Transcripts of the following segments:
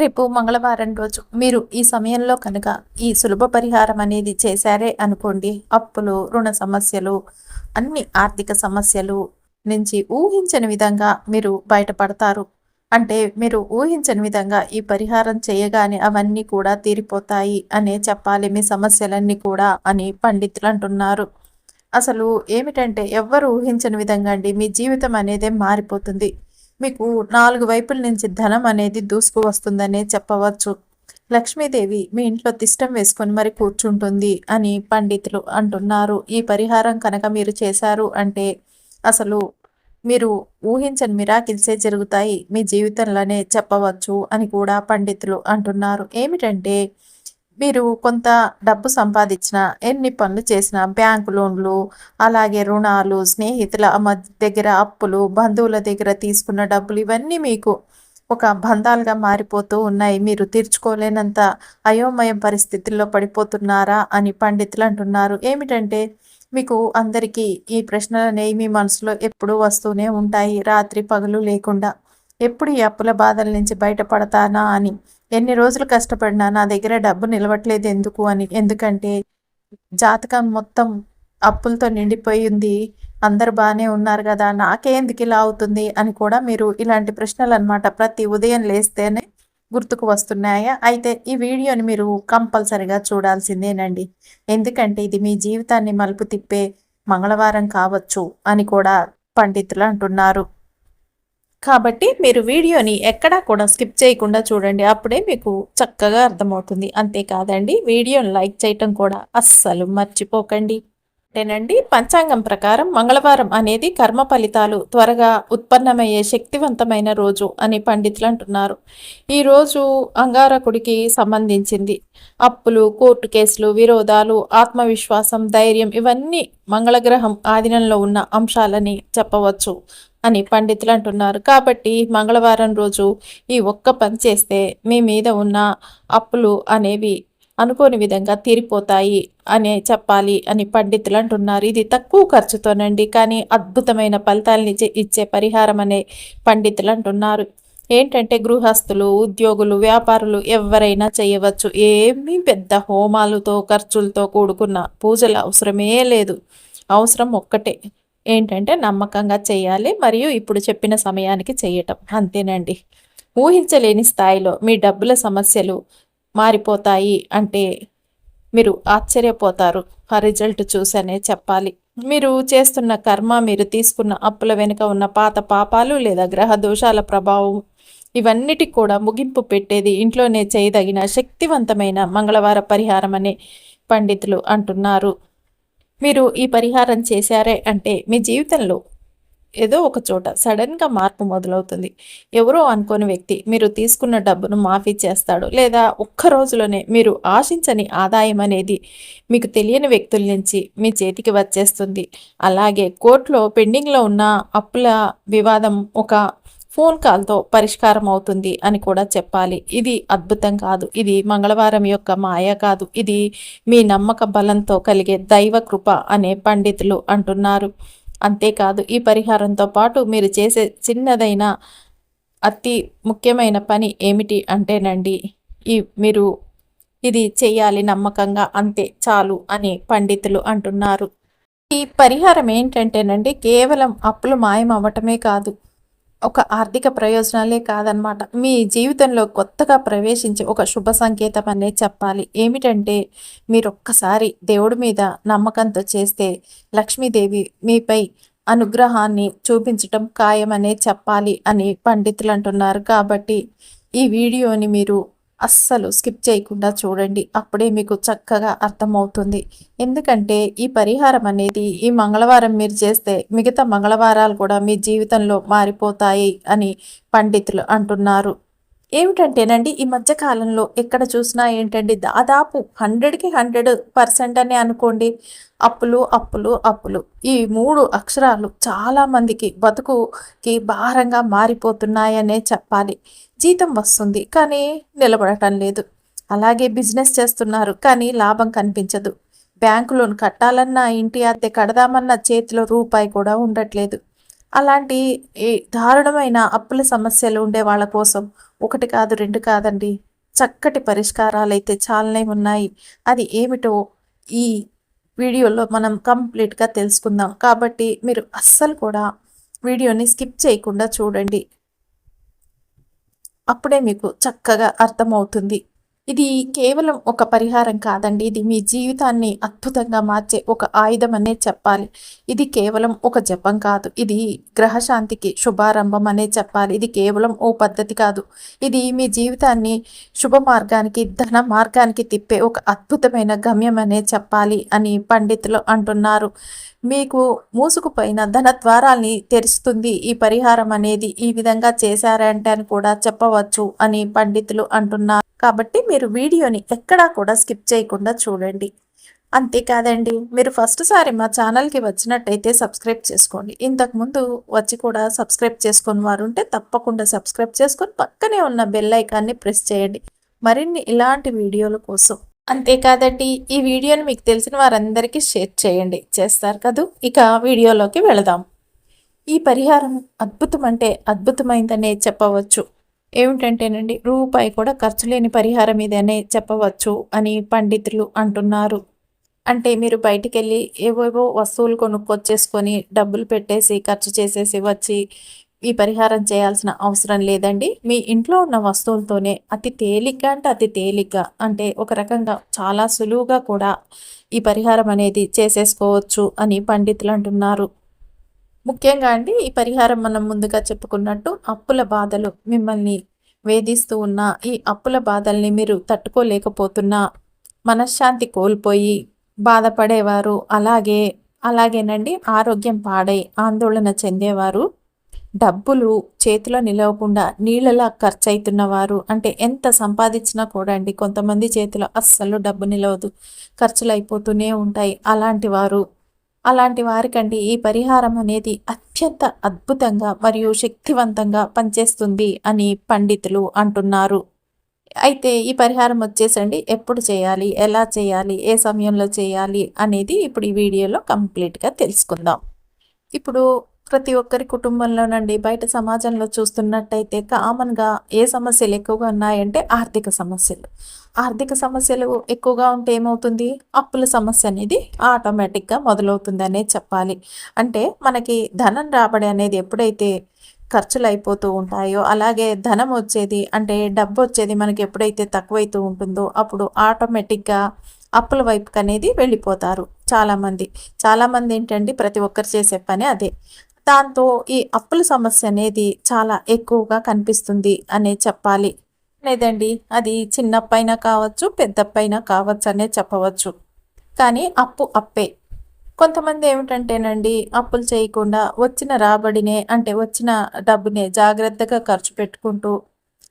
రేపు మంగళవారం రోజు మీరు ఈ సమయంలో కనుక ఈ సులభ పరిహారం అనేది చేశారే అనుకోండి అప్పులు రుణ సమస్యలు అన్ని ఆర్థిక సమస్యలు నుంచి ఊహించని విధంగా మీరు బయటపడతారు. అంటే మీరు ఊహించని విధంగా ఈ పరిహారం చేయగానే అవన్నీ కూడా తీరిపోతాయి అనే చెప్పాలి మీ సమస్యలన్నీ కూడా అని పండితులు అంటున్నారు. అసలు ఏమిటంటే ఎవ్వరు ఊహించని విధంగా అండి మీ జీవితం అనేది మారిపోతుంది. మీకు నాలుగు వైపుల నుంచి ధనం అనేది దూసుకు వస్తుందనే చెప్పవచ్చు. లక్ష్మీదేవి మీ ఇంట్లో తిష్టం వేసుకొని మరి కూర్చుంటుంది అని పండితులు అంటున్నారు. ఈ పరిహారం కనుక మీరు చేశారు అంటే అసలు మీరు ఊహించని మిరాకిల్సే జరుగుతాయి మీ జీవితంలోనే చెప్పవచ్చు అని కూడా పండితులు అంటున్నారు. ఏమిటంటే మీరు కొంత డబ్బు సంపాదించిన ఎన్ని పనులు చేసిన బ్యాంకు లోన్లు అలాగే రుణాలు స్నేహితుల దగ్గర అప్పులు బంధువుల దగ్గర తీసుకున్న డబ్బులు ఇవన్నీ మీకు ఒక బంధాలుగా మారిపోతూ ఉన్నాయి. మీరు తీర్చుకోలేనంత అయోమయం పరిస్థితుల్లో పడిపోతున్నారా అని పండితులు అంటున్నారు. ఏమిటంటే మీకు అందరికీ ఈ ప్రశ్నలు అనేవి మీ మనసులో ఎప్పుడూ వస్తూనే ఉంటాయి. రాత్రి పగలు లేకుండా ఎప్పుడు ఈ అప్పుల బాధల నుంచి బయటపడతానా అని. ఎన్ని రోజులు కష్టపడినా నా దగ్గర డబ్బు నిలవట్లేదు ఎందుకు అని. ఎందుకంటే జాతకం మొత్తం అప్పులతో నిండిపోయి ఉంది. అందరు బాగానే ఉన్నారు కదా నాకే ఎందుకు ఇలా అవుతుంది అని కూడా మీరు ఇలాంటి ప్రశ్నలు అనమాట ప్రతి ఉదయం లేస్తేనే గుర్తుకు వస్తున్నాయా? అయితే ఈ వీడియోని మీరు కంపల్సరిగా చూడాల్సిందేనండి. ఎందుకంటే ఇది మీ జీవితాన్ని మలుపు తిప్పే మంగళవారం కావచ్చు అని కూడా పండితులు అంటున్నారు. కాబట్టి మీరు వీడియోని ఎక్కడా కూడా స్కిప్ చేయకుండా చూడండి. అప్పుడే మీకు చక్కగా అర్థమవుతుంది. అంతేకాదండి వీడియోని లైక్ చేయటం కూడా అస్సలు మర్చిపోకండి. అంటేనండి పంచాంగం ప్రకారం మంగళవారం అనేది కర్మ ఫలితాలు త్వరగా ఉత్పన్నమయ్యే శక్తివంతమైన రోజు అని పండితులు అంటున్నారు. ఈ రోజు అంగారకుడికి సంబంధించింది అప్పులు కోర్టు కేసులు విరోధాలు ఆత్మవిశ్వాసం ధైర్యం ఇవన్నీ మంగళగ్రహం ఆధీనంలో ఉన్న అంశాలని చెప్పవచ్చు. అని పండితులు అంటున్నారు. కాబట్టి మంగళవారం రోజు ఈ ఒక్క పని చేస్తే మీ మీద ఉన్న అప్పులు అనేవి అనుకోని విధంగా తీరిపోతాయి అనే చెప్పాలి అని పండితులు అంటున్నారు. ఇది తక్కువ ఖర్చుతోనండి కానీ అద్భుతమైన ఫలితాలని ఇచ్చే పరిహారం అనే పండితులు అంటున్నారు. ఏంటంటే గృహస్థులు ఉద్యోగులు వ్యాపారులు ఎవరైనా చేయవచ్చు. ఏమీ పెద్ద హోమాలతో ఖర్చులతో కూడుకున్న పూజలు అవసరమే లేదు. అవసరం ఒక్కటే. ఏంటంటే నమ్మకంగా చేయాలి మరియు ఇప్పుడు చెప్పిన సమయానికి చేయటం. అంతేనండి. ఊహించలేని స్థాయిలో మీ డబ్బుల సమస్యలు మారిపోతాయి అంటే మీరు ఆశ్చర్యపోతారు. ఆ రిజల్ట్ చూసనే చెప్పాలి. మీరు చేస్తున్న కర్మ మీరు తీసుకున్న అప్పుల వెనుక ఉన్న పాత పాపాలు లేదా గ్రహ దోషాల ప్రభావం ఇవన్నిటికి కూడా ముగింపు పెట్టేది ఇంట్లోనే చేయదగిన శక్తివంతమైన మంగళవార పరిహారం అనే పండితులు అంటున్నారు. మీరు ఈ పరిహారం చేశారే అంటే మీ జీవితంలో ఏదో ఒక చోట సడన్గా మార్పు మొదలవుతుంది. ఎవరో అనుకోని వ్యక్తి మీరు తీసుకున్న డబ్బును మాఫీ చేస్తాడు లేదా ఒక్క రోజులోనే మీరు ఆశించని ఆదాయం అనేది మీకు తెలియని వ్యక్తుల నుంచి మీ చేతికి వచ్చేస్తుంది. అలాగే కోర్టులో పెండింగ్లో ఉన్న అప్పుల వివాదం ఒక ఫోన్ కాల్తో పరిష్కారం అవుతుంది అని కూడా చెప్పాలి. ఇది అద్భుతం కాదు. ఇది మంగళవారం యొక్క మాయ కాదు. ఇది మీ నమ్మక బలంతో కలిగే దైవ కృప అనే పండితులు అంటున్నారు. అంతేకాదు ఈ పరిహారంతో పాటు మీరు చేసే చిన్నదైన అతి ముఖ్యమైన పని ఏమిటి అంటేనండి ఈ మీరు ఇది చేయాలి నమ్మకంగా అంతే చాలు అని పండితులు అంటున్నారు. ఈ పరిహారం ఏంటంటేనండి కేవలం అప్పులు మాయం అవ్వటమే కాదు. ఒక ఆర్థిక ప్రయోజనాలే కాదనమాట. మీ జీవితంలో కొత్తగా ప్రవేశించే ఒక శుభ సంకేతం అనే చెప్పాలి. ఏమిటంటే మీరు ఒక్కసారి దేవుడి మీద నమ్మకంతో చేస్తే లక్ష్మీదేవి మీపై అనుగ్రహాన్ని చూపించటం ఖాయమనే చెప్పాలి అని పండితులు అంటున్నారు. కాబట్టి ఈ వీడియోని మీరు అస్సలు స్కిప్ చేయకుండా చూడండి. అప్పుడే మీకు చక్కగా అర్థమవుతుంది. ఎందుకంటే ఈ పరిహారం అనేది ఈ మంగళవారం మీరు చేస్తే మిగతా మంగళవారాలు కూడా మీ జీవితంలో మారిపోతాయి అని పండితులు అంటున్నారు. ఏమిటంటేనండి ఈ మధ్య కాలంలో ఎక్కడ చూసినా ఏంటండి దాదాపు హండ్రెడ్కి హండ్రెడ్ పర్సెంట్ అని అనుకోండి. అప్పులు అప్పులు అప్పులు. ఈ మూడు అక్షరాలు చాలామందికి బతుకుకి భారంగా మారిపోతున్నాయనే చెప్పాలి. జీతం వస్తుంది కానీ నిలబడటం లేదు. అలాగే బిజినెస్ చేస్తున్నారు కానీ లాభం కనిపించదు. బ్యాంకు లోన్ కట్టాలన్నా ఇంటి అద్దె కడదామన్న చేతిలో రూపాయి కూడా ఉండట్లేదు. అలాంటి దారుణమైన అప్పుల సమస్యలు ఉండే వాళ్ళ కోసం ఒకటి కాదు రెండు కాదండి. చక్కటి పరిష్కారాలు అయితే చాలానే ఉన్నాయి. అది ఏమిటో ఈ వీడియోలో మనం కంప్లీట్గా తెలుసుకుందాం. కాబట్టి మీరు అస్సలు కూడా వీడియోని స్కిప్ చేయకుండా చూడండి. అప్పుడే మీకు చక్కగా అర్థమవుతుంది. ఇది కేవలం ఒక పరిహారం కాదండి. ఇది మీ జీవితాన్ని అద్భుతంగా మార్చే ఒక ఆయుధం అనే చెప్పాలి. ఇది కేవలం ఒక జపం కాదు. ఇది గ్రహశాంతికి శుభారంభం అనే చెప్పాలి. ఇది కేవలం ఓ పద్ధతి కాదు. ఇది మీ జీవితాన్ని శుభ మార్గానికి ధన మార్గానికి తిప్పే ఒక అద్భుతమైన గమ్యం అనే చెప్పాలి అని పండితులు అంటున్నారు. మీకు మూసుకుపోయిన ధన ద్వారాల్ని తెరుస్తుంది. ఈ పరిహారం అనేది ఈ విధంగా చేశారంటే అని కూడా చెప్పవచ్చు అని పండితులు అంటున్నారు. కాబట్టి మీరు వీడియోని ఎక్కడా కూడా స్కిప్ చేయకుండా చూడండి. అంతేకాదండి మీరు ఫస్ట్ సారి మా ఛానల్కి వచ్చినట్టయితే సబ్స్క్రైబ్ చేసుకోండి. ఇంతకుముందు వచ్చి కూడా సబ్స్క్రైబ్ చేసుకుని వారు ఉంటే తప్పకుండా సబ్స్క్రైబ్ చేసుకొని పక్కనే ఉన్న బెల్ ఐకాన్ని ప్రెస్ చేయండి. మరిన్ని ఇలాంటి వీడియోల కోసం అంతేకాదండి ఈ వీడియోని మీకు తెలిసిన వారందరికీ షేర్ చేయండి. చేస్తారు కదూ? ఇక వీడియోలోకి వెళదాం. ఈ పరిహారం అద్భుతం అంటే అద్భుతమైందనే చెప్పవచ్చు. ఏమిటంటేనండి రూపాయి కూడా ఖర్చు లేని పరిహారం ఇదనే చెప్పవచ్చు అని పండితులు అంటున్నారు. అంటే మీరు బయటికి వెళ్ళి ఏవేవో వస్తువులు కొనుక్కొచ్చేసుకొని డబ్బులు పెట్టేసి ఖర్చు చేసేసి వచ్చి ఈ పరిహారం చేయాల్సిన అవసరం లేదండి. మీ ఇంట్లో ఉన్న వస్తువులతోనే అతి తేలిగ్గా అంటే అతి తేలిగ్గా అంటే ఒక రకంగా చాలా సులువుగా కూడా ఈ పరిహారం అనేది చేసేసుకోవచ్చు అని పండితులు అంటున్నారు. ముఖ్యంగా అండి ఈ పరిహారం మనం ముందుగా చెప్పుకున్నట్టు అప్పుల బాధలు మిమ్మల్ని వేధిస్తూ ఉన్న ఈ అప్పుల బాధల్ని మీరు తట్టుకోలేకపోతున్నా మనశ్శాంతి కోల్పోయి బాధపడేవారు అలాగే అలాగేనండి ఆరోగ్యం పాడై ఆందోళన చెందేవారు. డబ్బులు చేతిలో నిలవకుండా నీళ్ళలా ఖర్చు అవుతున్నవారు అంటే ఎంత సంపాదించినా కూడా అండి కొంతమంది చేతిలో అస్సలు డబ్బు నిలవదు. ఖర్చులు అయిపోతూనే ఉంటాయి అలాంటి వారు. అలాంటి వారికండి ఈ పరిహారం అనేది అత్యంత అద్భుతంగా మరియు శక్తివంతంగా పనిచేస్తుంది అని పండితులు అంటున్నారు. అయితే ఈ పరిహారం వచ్చేసండి ఎప్పుడు చేయాలి ఎలా చేయాలి ఏ సమయంలో చేయాలి అనేది ఇప్పుడు ఈ వీడియోలో కంప్లీట్గా తెలుసుకుందాం. ఇప్పుడు ప్రతి ఒక్కరి కుటుంబంలోనండి బయట సమాజంలో చూస్తున్నట్టయితే కామన్గా ఏ సమస్యలు ఎక్కువగా ఉన్నాయంటే ఆర్థిక సమస్యలు. ఆర్థిక సమస్యలు ఎక్కువగా ఉంటే ఏమవుతుంది? అప్పుల సమస్య అనేది ఆటోమేటిక్గా మొదలవుతుందనే చెప్పాలి. అంటే మనకి ధనం రాబడి అనేది ఎప్పుడైతే ఖర్చులు అయిపోతూ ఉంటాయో అలాగే ధనం వచ్చేది అంటే డబ్బు వచ్చేది మనకి ఎప్పుడైతే తక్కువైతూ ఉంటుందో అప్పుడు ఆటోమేటిక్గా అప్పుల వైపుకి అనేది వెళ్ళిపోతారు చాలామంది. చాలామంది ఏంటండి? ప్రతి ఒక్కరు చేసే పని అదే. దాంతో ఈ అప్పుల సమస్య అనేది చాలా ఎక్కువగా కనిపిస్తుంది అనే చెప్పాలి. లేదండి అది చిన్నప్పైనా కావచ్చు పెద్దప్పైనా కావచ్చు అనే చెప్పవచ్చు. కానీ అప్పు అప్పే. కొంతమంది ఏమిటంటేనండి అప్పులు చేయకుండా వచ్చిన రాబడినే అంటే వచ్చిన డబ్బునే జాగ్రత్తగా ఖర్చు పెట్టుకుంటూ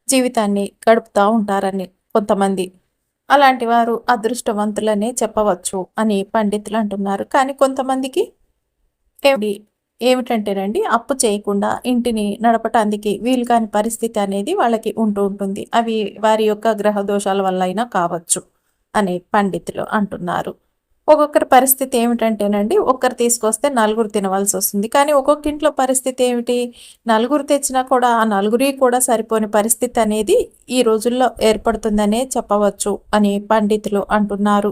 జీవితాన్ని గడుపుతూ ఉంటారని కొంతమంది. అలాంటి వారు అదృష్టవంతులనే చెప్పవచ్చు అని పండితులు అంటున్నారు. కానీ కొంతమందికి ఏమిటి? ఏమిటంటేనండి అప్పు చేయకుండా ఇంటిని నడపటానికి వీలు కాని పరిస్థితి అనేది వాళ్ళకి ఉంటూ ఉంటుంది. అవి వారి యొక్క గ్రహ దోషాల వల్ల అయినా కావచ్చు అని పండితులు అంటున్నారు. ఒక్కొక్కరి పరిస్థితి ఏమిటంటేనండి ఒక్కరు తీసుకొస్తే నలుగురు తినవలసి వస్తుంది. కానీ ఒక్కొక్క ఇంట్లో పరిస్థితి ఏమిటి? నలుగురు తెచ్చినా కూడా ఆ నలుగురి కూడా సరిపోని పరిస్థితి అనేది ఈ రోజుల్లో ఏర్పడుతుందనే చెప్పవచ్చు అని పండితులు అంటున్నారు.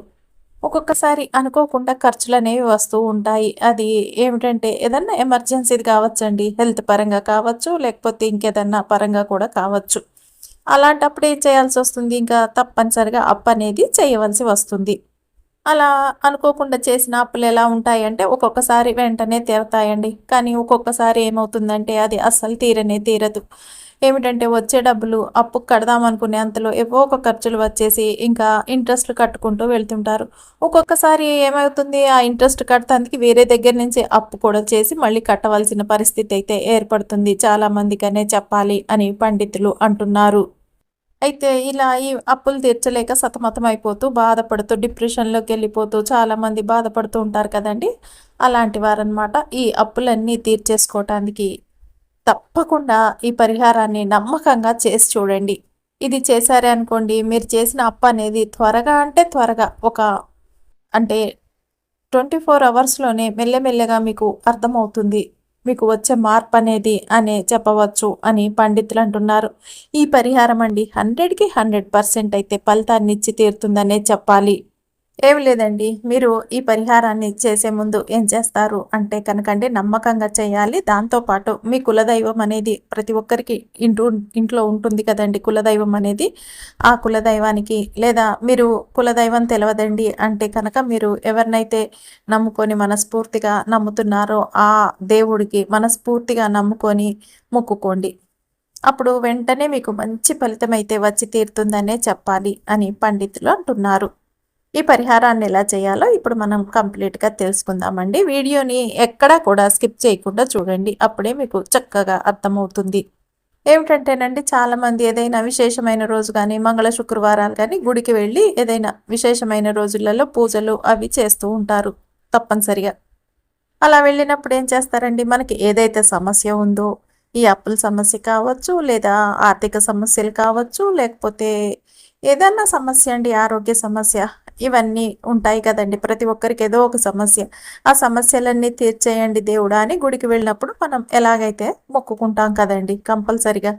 ఒక్కొక్కసారి అనుకోకుండా ఖర్చులు అనేవి వస్తూ ఉంటాయి. అది ఏమిటంటే ఏదన్నా ఎమర్జెన్సీది కావచ్చండి. హెల్త్ పరంగా కావచ్చు లేకపోతే ఇంకేదన్నా పరంగా కూడా కావచ్చు. అలాంటప్పుడు ఏం చేయాల్సి వస్తుంది? ఇంకా తప్పనిసరిగా అప్పు అనేది చేయవలసి వస్తుంది. అలా అనుకోకుండా చేసిన అప్పులు ఎలా ఉంటాయంటే ఒక్కొక్కసారి వెంటనే తీరతాయండి. కానీ ఒక్కొక్కసారి ఏమవుతుందంటే అది అస్సలు తీరనే తీరదు. ఏమిటంటే వచ్చే డబ్బులు అప్పు కడదాం అనుకునే అంతలో ఏవో ఒక ఖర్చులు వచ్చేసి ఇంకా ఇంట్రెస్ట్లు కట్టుకుంటూ వెళ్తుంటారు. ఒక్కొక్కసారి ఏమవుతుంది? ఆ ఇంట్రెస్ట్ కట్టడానికి వేరే దగ్గర నుంచి అప్పు కూడా చేసి మళ్ళీ కట్టవలసిన పరిస్థితి అయితే ఏర్పడుతుంది. చాలా మందికనే చెప్పాలి అని పండితులు అంటున్నారు. అయితే ఇలా ఈ అప్పులు తీర్చలేక సతమతం అయిపోతూ బాధపడుతూ డిప్రెషన్లోకి వెళ్ళిపోతూ చాలామంది బాధపడుతూ ఉంటారు కదండి. అలాంటి వారనమాట ఈ అప్పులన్నీ తీర్చేసుకోవటానికి తప్పకుండా ఈ పరిహారాన్ని నమ్మకంగా చేసి చూడండి. ఇది చేశారే అనుకోండి మీరు చేసిన అప్పు అనేది త్వరగా అంటే త్వరగా ఒక అంటే ట్వంటీ ఫోర్ అవర్స్లోనే మెల్లమెల్లగా మీకు అర్థమవుతుంది. మీకు వచ్చే మార్పు అనేది అనే చెప్పవచ్చు అని పండితులు అంటున్నారు. ఈ పరిహారం అండి హండ్రెడ్కి హండ్రెడ్ పర్సెంట్ అయితే ఫలితాన్ని ఇచ్చి తీరుతుందనే చెప్పాలి. ఏం లేదండి. మీరు ఈ పరిహారాన్ని చేసే ముందు ఏం చేస్తారు? అంటే కనుకండి నమ్మకంగా చేయాలి. దాంతోపాటు మీ కులదైవం అనేది ప్రతి ఒక్కరికి ఇంటూ ఇంట్లో ఉంటుంది కదండి కులదైవం అనేది. ఆ కులదైవానికి లేదా మీరు కులదైవం తెలవదండి అంటే కనుక మీరు ఎవరినైతే నమ్ముకొని మనస్ఫూర్తిగా నమ్ముతున్నారో ఆ దేవుడికి మనస్ఫూర్తిగా నమ్ముకొని మొక్కుకోండి. అప్పుడు వెంటనే మీకు మంచి ఫలితం అయితే వచ్చి తీరుతుందనే చెప్పాలి అని పండితులు అంటున్నారు. ఈ పరిహారాన్ని ఎలా చేయాలో ఇప్పుడు మనం కంప్లీట్గా తెలుసుకుందామండి. వీడియోని ఎక్కడా కూడా స్కిప్ చేయకుండా చూడండి. అప్పుడే మీకు చక్కగా అర్థమవుతుంది. ఏమిటంటేనండి చాలామంది ఏదైనా విశేషమైన రోజు కానీ మంగళ శుక్రవారాలు కానీ గుడికి వెళ్ళి ఏదైనా విశేషమైన రోజులలో పూజలు అవి చేస్తూ ఉంటారు తప్పనిసరిగా. అలా వెళ్ళినప్పుడు ఏం చేస్తారండి? మనకి ఏదైతే సమస్య ఉందో ఈ అప్పుల సమస్య కావచ్చు లేదా ఆర్థిక సమస్యలు కావచ్చు లేకపోతే ఏదన్నా సమస్య అండి ఆరోగ్య సమస్య ఇవన్నీ ఉంటాయి కదండి. ప్రతి ఒక్కరికి ఏదో ఒక సమస్య. ఆ సమస్యలన్నీ తీర్చేయండి దేవుడా అని గుడికి వెళ్ళినప్పుడు మనం ఎలాగైతే మొక్కుకుంటాం కదండి కంపల్సరిగా.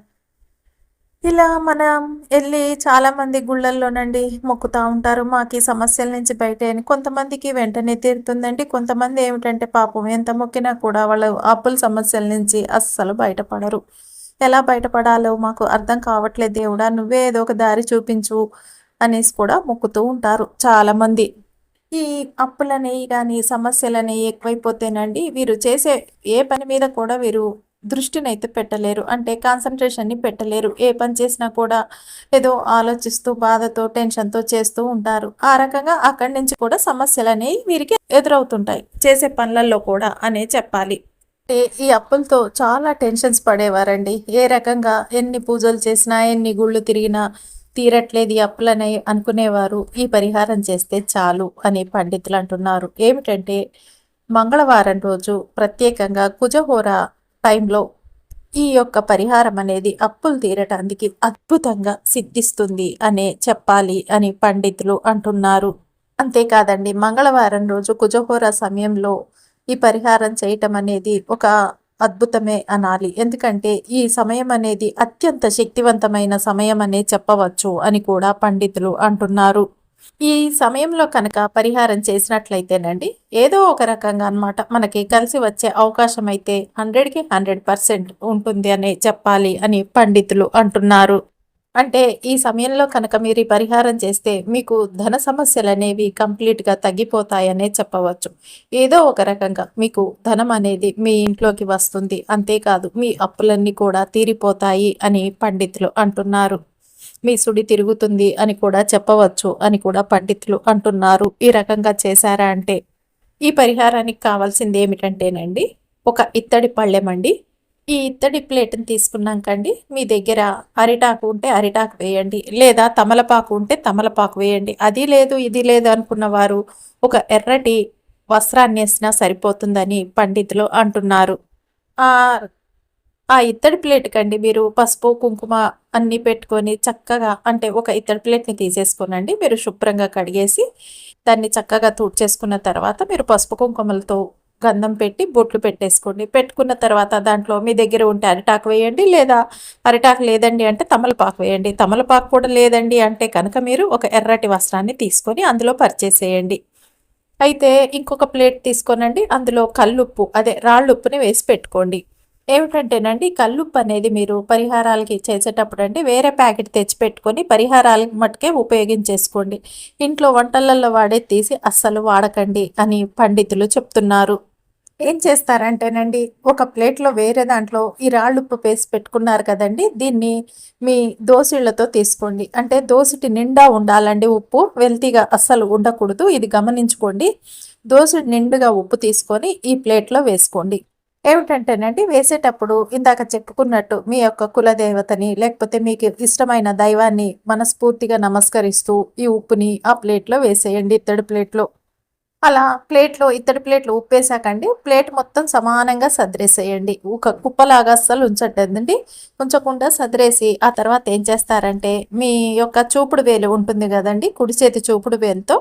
ఇలా మనం వెళ్ళి చాలామంది గుళ్ళల్లోనండి మొక్కుతూ ఉంటారు. మాకు ఈ సమస్యల నుంచి బయట అని కొంతమందికి వెంటనే తీరుతుందండి. కొంతమంది ఏమిటంటే పాపం ఎంత మొక్కినా కూడా వాళ్ళు అప్పుల సమస్యల నుంచి అస్సలు బయటపడరు. ఎలా బయటపడాలో మాకు అర్థం కావట్లేదు దేవుడా. నువ్వే ఏదో ఒక దారి చూపించు. అనేసి కూడా మొక్కుతూ ఉంటారు చాలామంది. ఈ అప్పులనేవి కానీ సమస్యలనేవి ఎక్కువైపోతేనండి వీరు చేసే ఏ పని మీద కూడా వీరు దృష్టిని అయితే పెట్టలేరు. అంటే కాన్సన్ట్రేషన్ని పెట్టలేరు. ఏ పని చేసినా కూడా ఏదో ఆలోచిస్తూ బాధతో టెన్షన్తో చేస్తూ ఉంటారు. ఆ రకంగా అక్కడి నుంచి కూడా సమస్యలు అనేవి వీరికి ఎదురవుతుంటాయి. చేసే పనులలో కూడా అనే చెప్పాలి. ఈ అప్పులతో చాలా టెన్షన్స్ పడేవారండి. ఏ రకంగా ఎన్ని పూజలు చేసినా ఎన్ని గుళ్ళు తిరిగినా తీరట్లేదు ఈ అప్పులనే అనుకునేవారు. ఈ పరిహారం చేస్తే చాలు అని పండితులు అంటున్నారు. ఏమిటంటే మంగళవారం రోజు ప్రత్యేకంగా కుజహోర టైంలో ఈ యొక్క పరిహారం అనేది అప్పులు తీరటానికి అద్భుతంగా సిద్ధిస్తుంది అనే చెప్పాలి అని పండితులు అంటున్నారు. అంతేకాదండి మంగళవారం రోజు కుజహోర సమయంలో ఈ పరిహారం చేయటం అనేది ఒక అద్భుతమే అనాలి. ఎందుకంటే ఈ సమయం అనేది అత్యంత శక్తివంతమైన సమయం అనే చెప్పవచ్చు అని కూడా పండితులు అంటున్నారు. ఈ సమయంలో కనుక పరిహారం చేసినట్లయితేనండి ఏదో ఒక రకంగా అనమాట మనకి కలిసి వచ్చే అవకాశం అయితే హండ్రెడ్కి హండ్రెడ్ పర్సెంట్ ఉంటుంది అని చెప్పాలి అని పండితులు అంటున్నారు. అంటే ఈ సమయంలో కనుక మీరు పరిహారం చేస్తే మీకు ధన సమస్యలు అనేవి కంప్లీట్గా తగ్గిపోతాయనే చెప్పవచ్చు. ఏదో ఒక రకంగా మీకు ధనం అనేది మీ ఇంట్లోకి వస్తుంది. అంతేకాదు మీ అప్పులన్నీ కూడా తీరిపోతాయి అని పండితులు అంటున్నారు. మీ సుడి తిరుగుతుంది అని కూడా చెప్పవచ్చు అని కూడా పండితులు అంటున్నారు. ఈ రకంగా చేశారా అంటే ఈ పరిహారానికి కావాల్సింది ఏమిటంటేనండి ఒక ఇత్తడి పళ్ళెమండి. ఈ ఇత్తడి ప్లేట్ని తీసుకున్నాకండి. మీ దగ్గర అరిటాకు ఉంటే అరిటాకు వేయండి. లేదా తమలపాకు ఉంటే తమలపాకు వేయండి. అది లేదు ఇది లేదు అనుకున్న వారు ఒక ఎర్రటి వస్త్రాన్ని వేసినా సరిపోతుందని పండితులు అంటున్నారు. ఆ ఇత్తడి ప్లేట్ కండి మీరు పసుపు కుంకుమ అన్నీ పెట్టుకొని చక్కగా అంటే ఒక ఇత్తడి ప్లేట్ని తీసేసుకోనండి. మీరు శుభ్రంగా కడిగేసి దాన్ని చక్కగా తూడ్చేసుకున్న తర్వాత మీరు పసుపు కుంకుమలతో గంధం పెట్టి బొట్లు పెట్టేసుకోండి. పెట్టుకున్న తర్వాత దాంట్లో మీ దగ్గర ఉంటే అరిటాకు వేయండి లేదా అరిటాకు లేదండి అంటే తమలపాకు వేయండి. తమలపాకు కూడా లేదండి అంటే కనుక మీరు ఒక ఎర్రటి వస్త్రాన్ని తీసుకొని అందులో పరిచేసేయండి అయితే ఇంకొక ప్లేట్ తీసుకోనండి. అందులో కల్లుప్పు అదే రాళ్ళుప్పుని వేసి పెట్టుకోండి. ఏమిటంటేనండి కల్లుప్పు అనేది మీరు పరిహారాలకి చేసేటప్పుడు అండి వేరే ప్యాకెట్ తెచ్చి పెట్టుకొని పరిహారాలకి మట్టుకే ఉపయోగించేసుకోండి. ఇంట్లో వంటలలో వాడే తీసి అస్సలు వాడకండి అని పండితులు చెప్తున్నారు. ఏం చేస్తారంటేనండి ఒక ప్లేట్లో వేరే దాంట్లో ఈ రాళ్ళు ఉప్పు పేసి పెట్టుకున్నారు కదండి దీన్ని మీ దోసిళ్ళతో తీసుకోండి. అంటే దోసిటి నిండా ఉండాలండి ఉప్పు వెల్తీగా అస్సలు ఉండకూడదు ఇది గమనించుకోండి. దోసిటి నిండుగా ఉప్పు తీసుకొని ఈ ప్లేట్లో వేసుకోండి. ఏమిటంటేనండి వేసేటప్పుడు ఇందాక చెప్పుకున్నట్టు మీ యొక్క కులదేవతని లేకపోతే మీకు ఇష్టమైన దైవాన్ని మనస్ఫూర్తిగా నమస్కరిస్తూ ఈ ఉప్పుని ఆ ప్లేట్లో వేసేయండి ఇత్తడి ప్లేట్లో. అలా ప్లేట్లో ఇత్తడి ప్లేట్లు ఉప్పేసాకండి. ప్లేట్ మొత్తం సమానంగా సదిరేసేయండి. ఒక కుప్పలాగా అస్సలు ఉంచట్టండి ఉంచకుండా సదిరేసి ఆ తర్వాత ఏం చేస్తారంటే మీ యొక్క చూపుడు వేలు ఉంటుంది కదండి కుడి చేతి చూపుడు వేలుతో.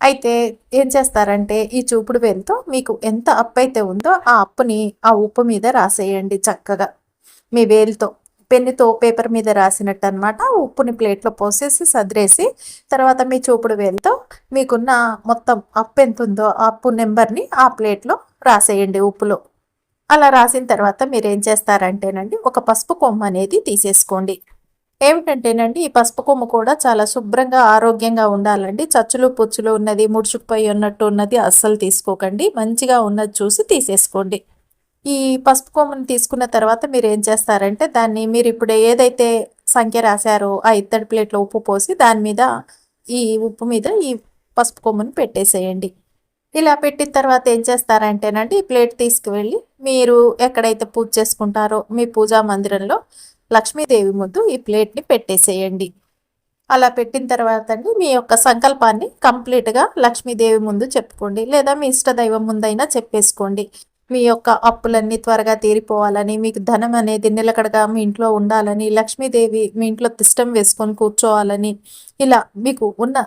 అయితే ఏం చేస్తారంటే ఈ చూపుడు వేలుతో మీకు ఎంత అప్పు అయితే ఉందో ఆ అప్పుని ఆ ఉప్పు మీద రాసేయండి చక్కగా మీ వేలుతో. పెన్నుతో పేపర్ మీద రాసినట్టు అనమాట ఉప్పుని ప్లేట్లో పోసేసి సదిరేసి తర్వాత మీ చూపుడు వేలుతో మీకున్న మొత్తం అప్పు ఎంత ఉందో ఆ అప్పు నెంబర్ని ఆ ప్లేట్లో రాసేయండి ఉప్పులో. అలా రాసిన తర్వాత మీరు ఏం చేస్తారంటేనండి ఒక పసుపు కొమ్మ అనేది తీసేసుకోండి. ఏమిటంటేనండి ఈ పసుపు కొమ్ము కూడా చాలా శుభ్రంగా ఆరోగ్యంగా ఉండాలండి. చచ్చులు పుచ్చులు ఉన్నది ముడుచుకుపోయి ఉన్నట్టు ఉన్నది అస్సలు తీసుకోకండి. మంచిగా ఉన్నది చూసి తీసేసుకోండి. ఈ పసుపు కొమ్మని తీసుకున్న తర్వాత మీరు ఏం చేస్తారంటే దాన్ని మీరు ఇప్పుడు ఏదైతే సంఖ్య రాశారో ఆ ఇత్తడి ప్లేట్లో ఉప్పు పోసి దాని మీద ఈ ఉప్పు మీద ఈ పసుపు కొమ్ముని పెట్టేసేయండి. ఇలా పెట్టిన తర్వాత ఏం చేస్తారంటేనండి ఈ ప్లేట్ తీసుకువెళ్ళి మీరు ఎక్కడైతే పూజ చేసుకుంటారో మీ పూజా మందిరంలో లక్ష్మీదేవి ముందు ఈ ప్లేట్ని పెట్టేసేయండి. అలా పెట్టిన తర్వాత అండి మీ యొక్క సంకల్పాన్ని కంప్లీట్గా లక్ష్మీదేవి ముందు చెప్పుకోండి లేదా మీ ఇష్టదైవం ముందైనా చెప్పేసుకోండి. మీ యొక్క అప్పులన్నీ త్వరగా తీరిపోవాలని మీకు ధనం అనేది నిలకడగా మీ ఇంట్లో ఉండాలని లక్ష్మీదేవి మీ ఇంట్లో తిష్టం వేసుకొని కూర్చోవాలని ఇలా మీకు ఉన్న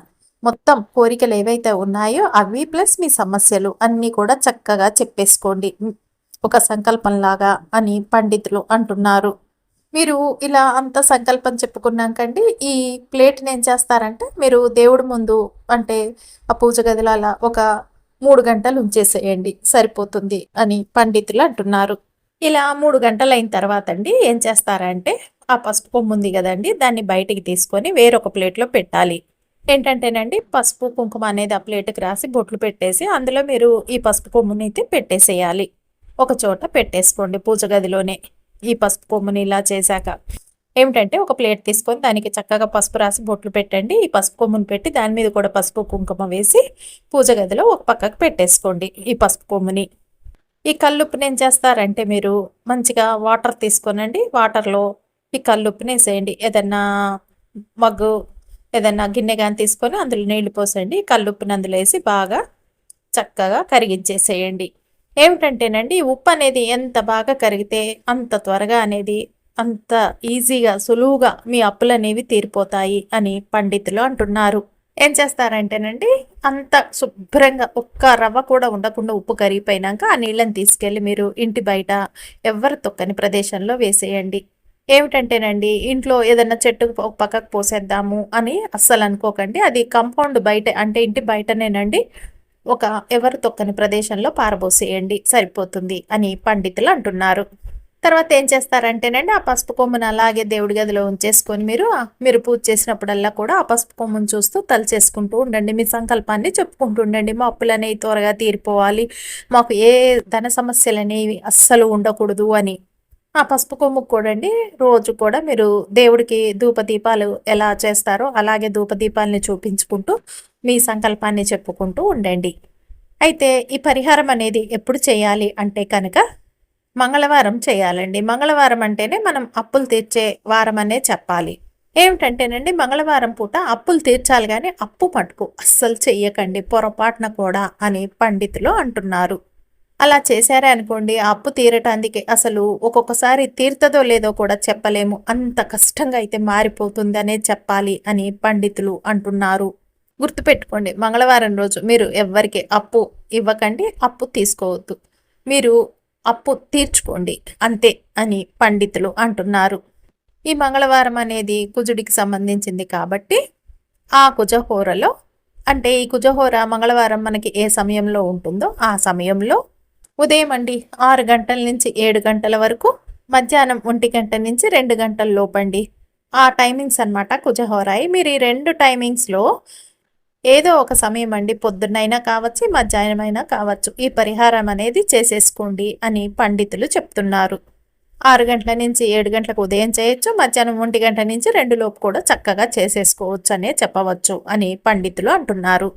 మొత్తం కోరికలు ఏవైతే ఉన్నాయో అవి ప్లస్ మీ సమస్యలు అన్నీ కూడా చక్కగా చెప్పేసుకోండి. ఒక సంకల్పంలాగా అని పండితులు అంటున్నారు. మీరు ఇలా అంత సంకల్పం చెప్పుకున్నాకండి ఈ ప్లేట్ని ఏం చేస్తారంటే మీరు దేవుడి ముందు అంటే ఆ పూజ గదిలో అలా ఒక మూడు గంటలు ఉంచేసేయండి సరిపోతుంది అని పండితులు అంటున్నారు. ఇలా మూడు గంటలు అయిన తర్వాత అండి ఏం చేస్తారంటే ఆ పసుపు కొమ్ము ఉంది కదండి దాన్ని బయటికి తీసుకొని వేరొక ప్లేట్లో పెట్టాలి. ఏంటంటేనండి పసుపు కుంకుమ అనేది ఆ ప్లేట్కి రాసి బొట్లు పెట్టేసి అందులో మీరు ఈ పసుపు కొమ్ముని అయితే పెట్టేసేయాలి. ఒక చోట పెట్టేసుకోండి పూజ గదిలోనే. ఈ పసుపు కొమ్ముని ఇలా చేశాక ఏమిటంటే ఒక ప్లేట్ తీసుకొని దానికి చక్కగా పసుపు రాసి బొట్లు పెట్టండి. ఈ పసుపు కొమ్మును పెట్టి దాని మీద కూడా పసుపు కుంకుమ వేసి పూజ గదిలో ఒక పక్కకు పెట్టేసుకోండి ఈ పసుపు కొమ్ముని. ఈ కల్లుప్పుని ఏం చేస్తారంటే మీరు మంచిగా వాటర్ తీసుకోనండి. వాటర్లో ఈ కల్లుప్పుని వేసేయండి. ఏదన్నా మగ్గు ఏదన్నా గిన్నె కానీ తీసుకొని అందులో నీళ్ళు పోసేయండి. కల్లుప్పుని అందులో వేసి బాగా చక్కగా కరిగించేసేయండి. ఏమిటంటేనండి ఉప్పు అనేది ఎంత బాగా కరిగితే అంత త్వరగా అనేది అంత ఈజీగా సులువుగా మీ అప్పులు అనేవి తీరిపోతాయి అని పండితులు అంటున్నారు. ఏం చేస్తారంటేనండి అంత శుభ్రంగా ఒక్క రవ్వ కూడా ఉండకుండా ఉప్పు కరిగిపోయినాక ఆ నీళ్ళని తీసుకెళ్ళి మీరు ఇంటి బయట ఎవరు తొక్కని ప్రదేశంలో వేసేయండి. ఏమిటంటేనండి ఇంట్లో ఏదైనా చెట్టు పక్కకు పోసేద్దాము అని అస్సలు అనుకోకండి. అది కంపౌండ్ బయట అంటే ఇంటి బయటనేనండి ఒక ఎవరు తొక్కని ప్రదేశంలో పారబోసేయండి. సరిపోతుంది అని పండితులు అంటున్నారు. తర్వాత ఏం చేస్తారంటేనండి ఆ పసుపు కొమ్మును అలాగే దేవుడి గదిలో ఉంచేసుకొని మీరు మీరు పూజ చేసినప్పుడల్లా కూడా ఆ పసుపు కొమ్మును చూస్తూ తలచేసుకుంటూ ఉండండి. మీ సంకల్పాన్ని చెప్పుకుంటూ ఉండండి. మా అప్పులనేవి త్వరగా తీరిపోవాలి. మాకు ఏ ధన సమస్యలు అనేవి అస్సలు ఉండకూడదు అని. ఆ పసుపు కొమ్ము కూడండి రోజు కూడా మీరు దేవుడికి ధూపదీపాలు ఎలా చేస్తారో అలాగే ధూపదీపాలని చూపించుకుంటూ మీ సంకల్పాన్ని చెప్పుకుంటూ ఉండండి. అయితే ఈ పరిహారం అనేది ఎప్పుడు చేయాలి అంటే కనుక మంగళవారం చేయాలండి. మంగళవారం అంటేనే మనం అప్పులు తీర్చే వారం అనే చెప్పాలి. ఏమిటంటేనండి మంగళవారం పూట అప్పులు తీర్చాలి కానీ అప్పు పట్టుకు అస్సలు చెయ్యకండి. పొరపాటున కూడా అని పండితులు అంటున్నారు. అలా చేశారే అనుకోండి ఆ అప్పు తీరటానికి అసలు ఒక్కొక్కసారి తీర్తదో లేదో కూడా చెప్పలేము. అంత కష్టంగా అయితే మారిపోతుంది అనే చెప్పాలి అని పండితులు అంటున్నారు. గుర్తుపెట్టుకోండి మంగళవారం రోజు మీరు ఎవ్వరికి అప్పు ఇవ్వకండి అప్పు తీసుకోవద్దు. మీరు అప్పు తీర్చుకోండి అంతే అని పండితులు అంటున్నారు. ఈ మంగళవారం అనేది కుజుడికి సంబంధించింది కాబట్టి ఆ కుజహోరలో అంటే ఈ కుజహోర మంగళవారం మనకి ఏ సమయంలో ఉంటుందో ఆ సమయంలో ఉదయం అండి ఆరు గంటల నుంచి ఏడు గంటల వరకు మధ్యాహ్నం ఒంటి గంట నుంచి రెండు గంటల లోపండి ఆ టైమింగ్స్ అనమాట కుజహోరాయి. మీరు ఈ రెండు టైమింగ్స్లో ఏదో ఒక సమయం అండి పొద్దున్నైనా కావచ్చు మధ్యాహ్నం అయినా కావచ్చు ఈ పరిహారం అనేది చేసేసుకోండి అని పండితులు చెప్తున్నారు. ఆరు గంటల నుంచి ఏడు గంటలకు ఉదయం చేయొచ్చు మధ్యాహ్నం ఒంటి గంట నుంచి రెండు లోపు కూడా చక్కగా చేసేసుకోవచ్చు అనే చెప్పవచ్చు అని పండితులు అంటున్నారు.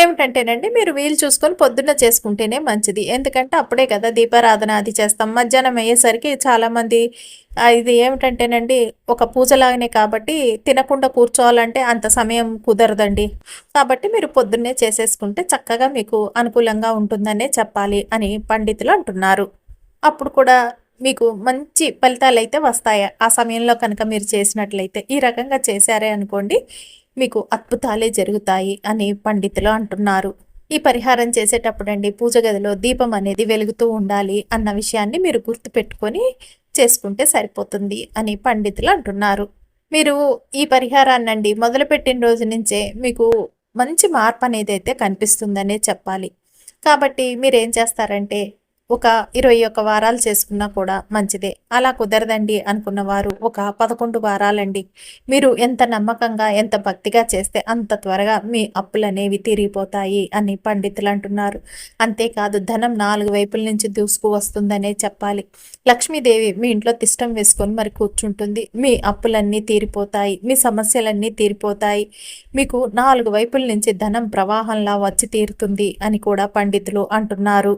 ఏమిటంటేనండి మీరు వీలు చూసుకొని పొద్దున్న చేసుకుంటేనే మంచిది. ఎందుకంటే అప్పుడే కదా దీపారాధన అది చేస్తాం. మధ్యాహ్నం అయ్యేసరికి చాలామంది ఇది ఏమిటంటేనండి ఒక పూజలాగానే కాబట్టి తినకుండా కూర్చోవాలంటే అంత సమయం కుదరదండి. కాబట్టి మీరు పొద్దున్నే చేసేసుకుంటే చక్కగా మీకు అనుకూలంగా ఉంటుందనే చెప్పాలి అని పండితులు అంటున్నారు. అప్పుడు కూడా మీకు మంచి ఫలితాలు అయితే వస్తాయి? ఆ సమయంలో కనుక మీరు చేసినట్లయితే ఈ రకంగా చేశారే అనుకోండి మీకు అద్భుతాలే జరుగుతాయి అని పండితులు అంటున్నారు. ఈ పరిహారం చేసేటప్పుడండి పూజ గదిలో దీపం అనేది వెలుగుతూ ఉండాలి అన్న విషయాన్ని మీరు గుర్తుపెట్టుకొని చేసుకుంటే సరిపోతుంది అని పండితులు అంటున్నారు. మీరు ఈ పరిహారాన్ని అండి మొదలుపెట్టిన రోజు నుంచే మీకు మంచి మార్పు అనేది అయితే కనిపిస్తుందనే చెప్పాలి. కాబట్టి మీరు ఏం చేస్తారంటే ఒక ఇరవై ఒక్క వారాలు చేసుకున్నా కూడా మంచిదే. అలా కుదరదండి అనుకున్న వారు ఒక పదకొండు వారాలండి. మీరు ఎంత నమ్మకంగా ఎంత భక్తిగా చేస్తే అంత త్వరగా మీ అప్పులు అనేవి తీరిపోతాయి అని పండితులు అంటున్నారు. అంతేకాదు ధనం నాలుగు వైపుల నుంచి దూసుకు వస్తుందనే చెప్పాలి. లక్ష్మీదేవి మీ ఇంట్లో తిష్టం వేసుకొని మరి కూర్చుంటుంది. మీ అప్పులన్నీ తీరిపోతాయి మీ సమస్యలన్నీ తీరిపోతాయి. మీకు నాలుగు వైపుల నుంచి ధనం ప్రవాహంలా వచ్చి తీరుతుంది అని కూడా పండితులు అంటున్నారు.